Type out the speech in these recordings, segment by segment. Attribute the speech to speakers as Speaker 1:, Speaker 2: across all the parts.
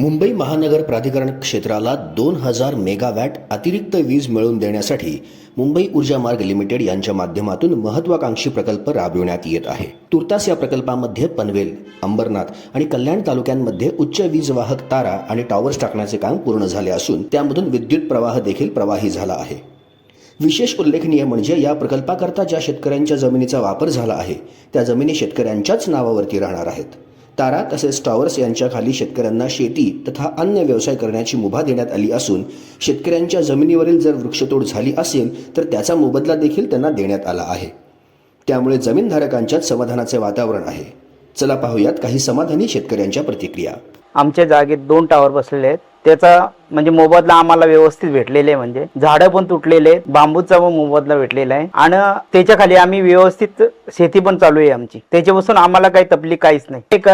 Speaker 1: मुंबई महानगर प्राधिकरण क्षेत्राला दोन हजार मेगावॅट अतिरिक्त वीज मिळवून देण्यासाठी मुंबई ऊर्जा मार्ग लिमिटेड यांच्या माध्यमातून महत्वाकांक्षी प्रकल्प राबविण्यात येत आहे. तुर्तास या प्रकल्पामध्ये पनवेल अंबरनाथ आणि कल्याण तालुक्यांमध्ये उच्च वीज वाहक तारा आणि टॉवर्स टाकण्याचे काम पूर्ण झाले असून त्यामधून विद्युत प्रवाह देखील प्रवाही झाला आहे. विशेष उल्लेखनीय म्हणजे या प्रकल्पाकरता ज्या शेतकऱ्यांच्या जमिनीचा वापर झाला आहे त्या जमिनी शेतकऱ्यांच्याच नावावरती राहणार आहेत. तारा तसेच टॉवर्स यांच्या खाली शेतकऱ्यांना शेती तथा अन्य व्यवसाय करण्याची मुभा देण्यात आली असून शेतकऱ्यांच्या जमिनीवरील जर वृक्षतोड झाली असेल तर त्याचा मोबदला देखील त्यांना देण्यात आला आहे. त्यामुळे जमीनधारकांच्यात समाधानाचे वातावरण आहे. चला पाहूयात काही समाधानी शेतकऱ्यांच्या प्रतिक्रिया.
Speaker 2: आमच्या जागेत दोन टावर बसलेले आहेत. त्याचा म्हणजे मोबदला आम्हाला व्यवस्थित भेटलेले आहे म्हणजे. झाडं पण तुटलेले आहेत. बांबूचा पण मोबदला भेटलेला आहे. आणि त्याच्याखाली आम्ही व्यवस्थित शेती पण चालू आहे आमची. त्याच्यापासून आम्हाला काही तकलीफ काहीच नाही. एक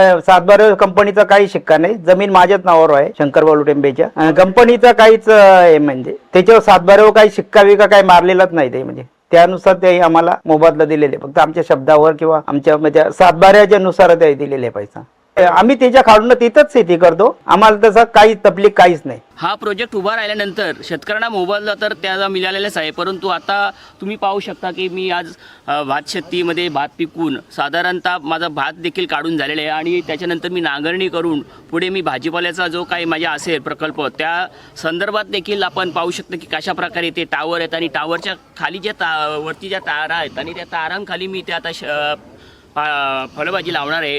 Speaker 2: कंपनीचा काही शिक्का नाही. जमीन माझ्याच नावावर आहे शंकर बालू टेंबेच्या कंपनीचा काहीच हे म्हणजे त्याच्यावर सातबाऱ्यावर काही शिक्का विका काही मारलेलाच नाही ते म्हणजे. त्यानुसार ते आम्हाला मोबदला दिलेले फक्त आमच्या शब्दावर किंवा आमच्या म्हणजे सातबाऱ्याच्या नुसार ते दिलेले पैसा. आम्ही त्याच्या खाडून तिथंच शेती करतो. आम्हाला तसं काही तकलीफ काहीच नाही.
Speaker 3: हा प्रोजेक्ट उभा राहिल्यानंतर शेतकऱ्यांना मोबदला तर त्याला मिळालेलाच आहे. परंतु आता तुम्ही पाहू शकता की मी आज भात शेतीमध्ये भात पिकून साधारणतः माझा भात देखील काढून झालेला आहे आणि त्याच्यानंतर मी नांगरणी करून पुढे मी भाजीपाल्याचा जो काही माझ्या असेल प्रकल्प त्या संदर्भात देखील आपण पाहू शकतो की कशा प्रकारे ते टावर आहेत आणि टावरच्या खाली ज्या ता वरती ज्या तारा आहेत आणि त्या तारांखाली मी त्या आता श फळभाजी लावणार आहे.